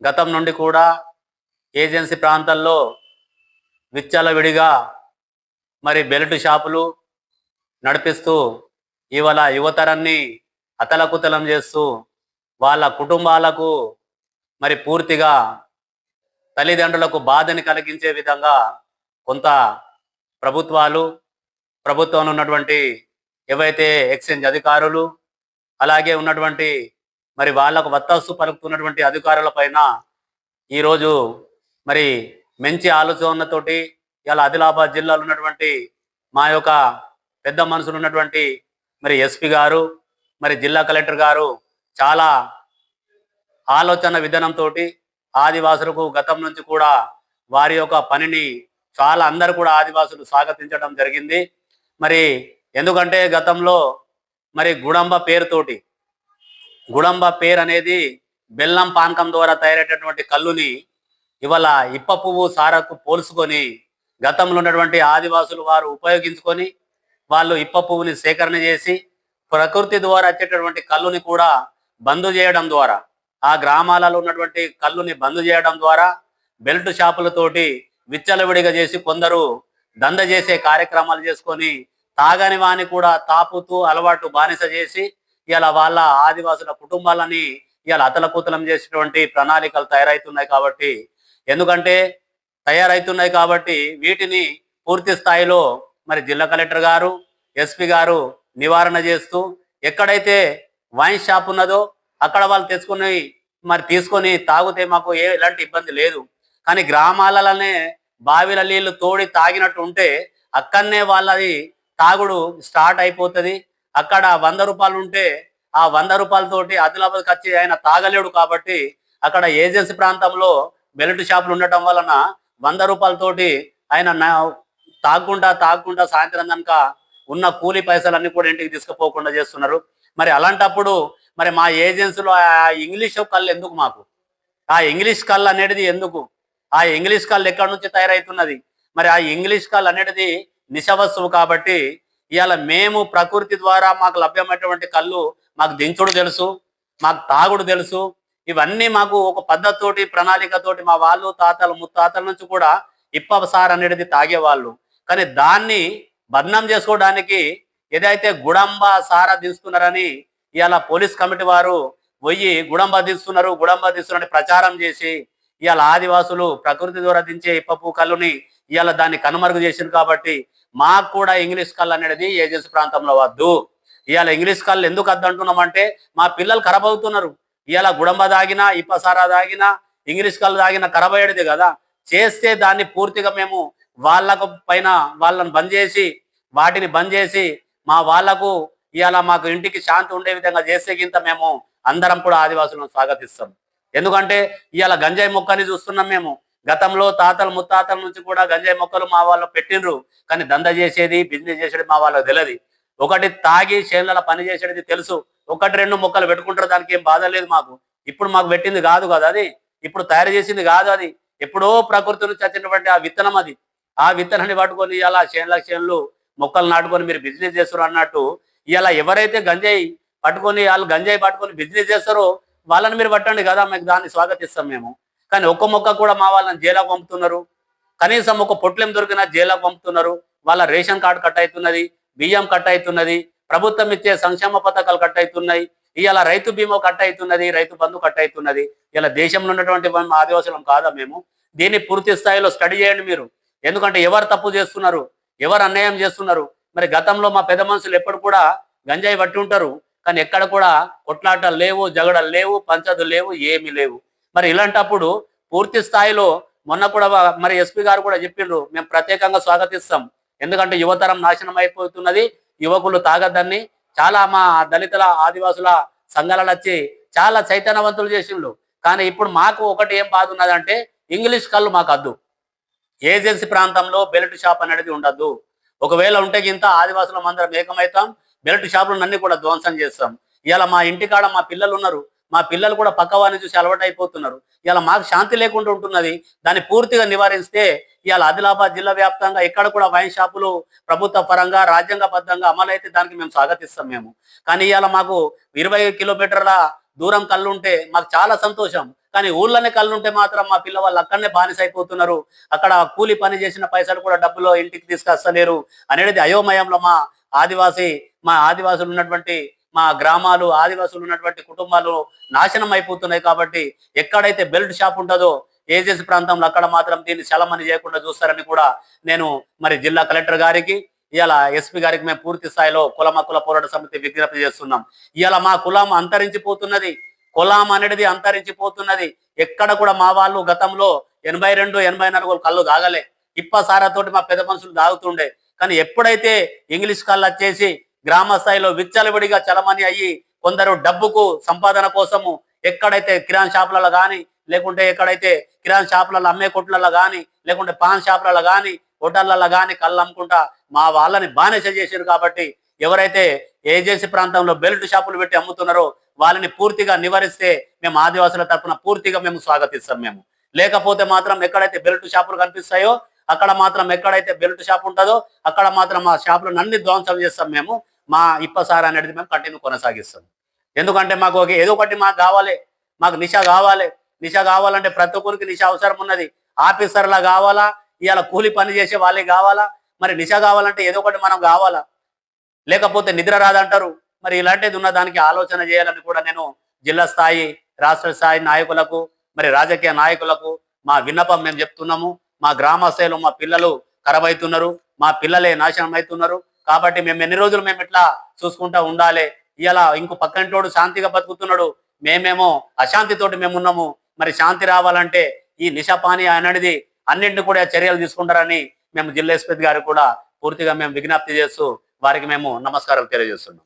గతం నుండి కూడా ఏజెన్సీ ప్రాంతాల్లో విచ్చలవిడిగా మరి బెల్ట్ షాపులు నడిపిస్తూ ఇవాళ యువతరాన్ని అతలకుతలం చేస్తూ వాళ్ళ కుటుంబాలకు మరి పూర్తిగా తల్లిదండ్రులకు బాధని కలిగించే విధంగా కొంత ప్రభుత్వాలు ప్రభుత్వంలో ఉన్నటువంటి ఏవైతే ఎక్స్చేంజ్ అధికారులు అలాగే ఉన్నటువంటి మరి వాళ్ళకు వత్తాసు పలుకుతున్నటువంటి అధికారుల పైన ఈరోజు మరి మంచి ఆలోచనతోటి ఇలా ఆదిలాబాద్ జిల్లాలో ఉన్నటువంటి మా యొక్క పెద్ద మనుషులు ఉన్నటువంటి మరి ఎస్పీ గారు మరి జిల్లా కలెక్టర్ గారు చాలా ఆలోచన విధానంతో ఆదివాసులకు గతం నుంచి కూడా వారి యొక్క పనిని చాలా అందరు కూడా ఆదివాసులు స్వాగతించడం జరిగింది. మరి ఎందుకంటే గతంలో మరి గుడంబ పేరుతోటి గుడంబ పేరు అనేది బెల్లం పానకం ద్వారా తయారయ్యేటటువంటి కళ్ళుని ఇవాళ ఇప్ప పువ్వు సారకు పోల్చుకొని గతంలో ఉన్నటువంటి ఆదివాసులు వారు ఉపయోగించుకొని వాళ్ళు ఇప్ప పువ్వుని సేకరణ చేసి ప్రకృతి ద్వారా వచ్చేటటువంటి కళ్ళుని కూడా బంద్ చేయడం ద్వారా ఆ గ్రామాలలో ఉన్నటువంటి కళ్ళుని బంద్ చేయడం ద్వారా బెల్ట్ షాపులతోటి విచ్చలవిడిగా చేసి కొందరు దంద చేసే కార్యక్రమాలు చేసుకొని తాగని వాని కూడా తాపుతూ అలవాటు బానిస చేసి ఇలా వాళ్ళ ఆదివాసుల కుటుంబాలని ఇలా అతలకుతలం చేసేటువంటి ప్రణాళికలు తయారవుతున్నాయి కాబట్టి ఎందుకంటే తయారవుతున్నాయి కాబట్టి వీటిని పూర్తి స్థాయిలో మరి జిల్లా కలెక్టర్ గారు ఎస్పీ గారు నివారణ చేస్తూ ఎక్కడైతే వైన్ షాప్ ఉన్నదో అక్కడ వాళ్ళు తెచ్చుకుని మరి తీసుకొని తాగితే మాకు ఏ ఎలాంటి ఇబ్బంది లేదు. కానీ గ్రామాలలోనే బావిల నీళ్ళు తోడి తాగినట్టు ఉంటే అక్కడనే వాళ్ళది తాగుడు స్టార్ట్ అయిపోతుంది. అక్కడ వంద రూపాయలు ఉంటే ఆ వంద రూపాయలతోటి ఆదిలాబాద్కి వచ్చి ఆయన తాగలేడు కాబట్టి అక్కడ ఏజెన్సీ ప్రాంతంలో బెల్ట్ షాపులు ఉండటం వలన వంద రూపాయలతోటి ఆయన తాగకుండా తాగకుండా సాయంత్రం కనుక ఉన్న కూలి పైసలన్నీ కూడా ఇంటికి తీసుకుపోకుండా చేస్తున్నారు. మరి అలాంటప్పుడు మరి మా ఏజెన్సీలో ఆ ఇంగ్లీష్ కళ్ళు ఎందుకు మాకు? ఆ ఇంగ్లీష్ కళ్ళు అనేది ఎందుకు? ఆ ఇంగ్లీష్ కళ్ళు ఎక్కడి నుంచి తయారవుతున్నది మరి ఆ ఇంగ్లీష్ కళ్ళు అనేది నిశ కాబట్టి ఇవాళ మేము ప్రకృతి ద్వారా మాకు లభ్యమైనటువంటి కళ్ళు మాకు దించుడు తెలుసు మాకు తాగుడు తెలుసు. ఇవన్నీ మాకు ఒక పద్ధతితోటి ప్రణాళికతోటి మా వాళ్ళు తాతలు ముత్తాతల నుంచి కూడా ఇప్ప సార్ అనేది తాగేవాళ్ళు. కానీ దాన్ని బద్నాం చేసుకోవడానికి ఏదైతే గుడంబ సారా తీసుకున్నారని ఇవాళ పోలీస్ కమిటీ వారు పోయి గుడంబ తీస్తున్నారు గుడంబ తీస్తున్నారని ప్రచారం చేసి ఇవాళ ఆదివాసులు ప్రకృతి ద్వారా దించే ఇప్పపు కళ్ళుని ఇవాళ దాన్ని కనుమరుగు చేసింది కాబట్టి మాకు కూడా ఇంగ్లీష్ కళ్ళు అనేది ఏజెన్సీ ప్రాంతంలో వద్దు. ఇవాళ ఇంగ్లీష్ కళ్ళు ఎందుకు వద్దు మా పిల్లలు ఖరాబ్ అవుతున్నారు. ఇవాళ గుడంబ దాగినా ఇప్పసారా దాగినా ఇంగ్లీష్ కళ్ళు దాగినా ఖరాబ్ అయ్యేది కదా. చేస్తే దాన్ని పూర్తిగా మేము వాళ్ళకు పైన వాళ్ళని బంద్ చేసి వాటిని బంద్ చేసి మా వాళ్ళకు ఇవాళ మాకు ఇంటికి శాంతి ఉండే విధంగా చేసే గింత మేము అందరం కూడా ఆదివాసులను స్వాగతిస్తాం. ఎందుకంటే ఇవాళ గంజాయి మొక్కని చూస్తున్నాం మేము. గతంలో తాతలు ముత్తాతల నుంచి కూడా గంజాయి మొక్కలు మా వాళ్ళు పెట్టిండ్రు. కానీ దంద చేసేది బిజినెస్ చేసేది మా వాళ్ళకి తెలియదు ఒకటి తాగి చేనుల పని చేసేది తెలుసు. ఒకటి రెండు మొక్కలు పెట్టుకుంటారు దానికి ఏం బాధ లేదు మాకు. ఇప్పుడు మాకు పెట్టింది కాదు కదా అది. ఇప్పుడు తయారు చేసింది కాదు అది. ఎప్పుడో ప్రకృతి నుంచి వచ్చినటువంటి ఆ విత్తనం అది. ఆ విత్తనాన్ని పట్టుకొని ఇలా చేనుల చేనులు మొక్కలు నాటుకొని మీరు బిజినెస్ చేస్తారు అన్నట్టు ఇలా ఎవరైతే గంజాయి పట్టుకొని వాళ్ళు గంజాయి పట్టుకొని బిజినెస్ చేస్తారో వాళ్ళని మీరు పట్టండి కదా మీకు దాన్ని స్వాగతిస్తాం మేము. కానీ ఒక్క మొక్క కూడా మా వాళ్ళని జైలుకు పంపుతున్నారు. కనీసం ఒక పొట్లెం దొరికినా జైలుకు పంపుతున్నారు. వాళ్ళ రేషన్ కార్డు కట్ అవుతున్నది బియ్యం కట్ అవుతున్నది ప్రభుత్వం ఇచ్చే సంక్షేమ పథకాలు కట్ అవుతున్నాయి ఇవాళ రైతు బీమా కట్ అవుతున్నది రైతు బంధు కట్ అవుతున్నది. ఇలా దేశంలో ఉన్నటువంటి ఆదివాసులం కాదా మేము? దీన్ని పూర్తి స్థాయిలో స్టడీ చేయండి మీరు. ఎందుకంటే ఎవరు తప్పు చేస్తున్నారు? ఎవరు అన్యాయం చేస్తున్నారు? మరి గతంలో మా పెద్ద మనుషులు ఎప్పుడు కూడా గంజాయి పట్టి ఉంటారు. కానీ ఎక్కడ కూడా కొట్లాటలు లేవు జగడలు లేవు పంచదు లేవు ఏమీ లేవు. మరి ఇలాంటప్పుడు పూర్తి స్థాయిలో మొన్న కూడా మరి ఎస్పీ గారు కూడా చెప్పిండ్రు మేము ప్రత్యేకంగా స్వాగతిస్తాం. ఎందుకంటే యువతరం నాశనం అయిపోతున్నది యువకులు తాగద్దని చాలా మా దళితుల ఆదివాసుల సంఘాలలో వచ్చి చాలా చైతన్యవంతులు చేసిండ్రు. కానీ ఇప్పుడు మాకు ఒకటి ఏం బాధ ఉన్నదంటే ఇంగ్లీష్ కళ్ళు మాకు అద్దు. ఏజెన్సీ ప్రాంతంలో బెల్ట్ షాప్ అనేది ఉండద్దు. ఒకవేళ ఉంటే గింత ఆదివాసులం అందరం ఏకమవుతాం బెల్ట్ షాపులను అన్ని కూడా ధ్వంసం చేస్తాం. ఇలా మా ఇంటికాడ మా పిల్లలు ఉన్నారు మా పిల్లలు కూడా పక్క వారిని చూసి అలవాటు అయిపోతున్నారు ఇలా మాకు శాంతి లేకుండా ఉంటున్నది. దాన్ని పూర్తిగా నివారిస్తే ఇవాళ ఆదిలాబాద్ జిల్లా వ్యాప్తంగా ఎక్కడ కూడా వైన్ షాపులు ప్రభుత్వ పరంగా రాజ్యాంగబద్ధంగా అమలైతే దానికి మేము స్వాగతిస్తాం మేము. కానీ ఇవాళ మాకు ఇరవై కిలోమీటర్ల దూరం కళ్ళు ఉంటే మాకు చాలా సంతోషం. కానీ ఊళ్ళోనే కళ్ళుంటే మాత్రం మా పిల్లవాళ్ళు అక్కడనే బానిస అయిపోతున్నారు అక్కడ కూలి పని చేసిన పైసలు కూడా డబ్బులో ఇంటికి తీసుకొస్తలేరు. అనేది అయోమయంలో మా ఆదివాసీ మా ఆదివాసులు ఉన్నటువంటి మా గ్రామాలు ఆదివాసులు ఉన్నటువంటి కుటుంబాలు నాశనం అయిపోతున్నాయి కాబట్టి ఎక్కడైతే బెల్ట్ షాప్ ఉంటుందో ఏజెన్సీ ప్రాంతంలో అక్కడ మాత్రం దీన్ని చలమని చేయకుండా చూస్తారని కూడా నేను మరి జిల్లా కలెక్టర్ గారికి ఇలా ఎస్పీ గారికి మేము పూర్తి స్థాయిలో కుల పోరాట సమితి విజ్ఞప్తి చేస్తున్నాం. ఇలా మా కులం అంతరించిపోతున్నది కులం అనేది అంతరించిపోతున్నది. ఎక్కడ కూడా మా వాళ్ళు గతంలో ఎనభై రెండు ఎనభై నాలుగు కళ్ళు దాగలే. ఇప్ప సారాతోటి మా పెద్ద మనుషులు దాగుతుండే. కానీ ఎప్పుడైతే ఇంగ్లీష్ కళ్ళు వచ్చేసి గ్రామ స్థాయిలో విచ్చలవిడిగా చలమణి అయ్యి కొందరు డబ్బుకు సంపాదన కోసము ఎక్కడైతే కిరాణ్ షాపులలో కానీ లేకుంటే ఎక్కడైతే కిరాణ్ షాపులలో అమ్మే కొట్లలో కానీ లేకుంటే పాన్ షాపులలో కానీ హోటళ్ళలో కానీ కళ్ళు అమ్ముకుంటా మా వాళ్ళని బానిస చేశారు కాబట్టి ఎవరైతే ఏజెన్సీ ప్రాంతంలో బెల్ట్ షాపులు పెట్టి అమ్ముతున్నారో వాళ్ళని పూర్తిగా నివారిస్తే మేము ఆదివాసుల తరపున పూర్తిగా మేము స్వాగతిస్తాం మేము. లేకపోతే మాత్రం ఎక్కడైతే బెల్ట్ షాపులు కనిపిస్తాయో అక్కడ మాత్రం ఎక్కడైతే బెల్ట్ షాప్ ఉంటుందో అక్కడ మాత్రం మా షాపులను అన్ని ధ్వంసం చేస్తాం మేము. మా ఇప్పసార అనేది మేము కంటిన్యూ కొనసాగిస్తాం. ఎందుకంటే మాకు ఒక ఏదో ఒకటి మాకు కావాలి. మాకు నిశ కావాలి. నిష కావాలంటే ప్రతి ఒక్కరికి నిశా అవసరం ఉన్నది. ఆఫీసర్లా కావాలా? ఇవాళ కూలి పని చేసే వాళ్ళే కావాలా? మరి నిశ కావాలంటే ఏదో ఒకటి మనం కావాలా? లేకపోతే నిద్ర రాదంటారు. మరి ఇలాంటిది ఉన్న దానికి ఆలోచన చేయాలని కూడా నేను జిల్లా స్థాయి రాష్ట్ర స్థాయి నాయకులకు మరి రాజకీయ నాయకులకు మా విన్నపం మేము చెప్తున్నాము. మా గ్రామస్థాయిలో మా పిల్లలు ఖరాబ్ అవుతున్నారు. మా పిల్లలే నాశనం అవుతున్నారు. కాబట్టి మేము ఎన్ని రోజులు మేము ఇట్లా చూసుకుంటా ఉండాలి? ఇలా ఇంకో పక్కంటోడు శాంతిగా బతుకుతున్నాడు. మేమేమో అశాంతితోటి మేము ఉన్నాము. మరి శాంతి రావాలంటే ఈ నిషాపాని అనేది అన్నింటిని కూడా చర్యలు తీసుకుంటారని మేము జిల్లా ఎస్పతి గారికి కూడా పూర్తిగా మేము విజ్ఞప్తి చేస్తూ వారికి మేము నమస్కారం తెలియజేస్తున్నాం.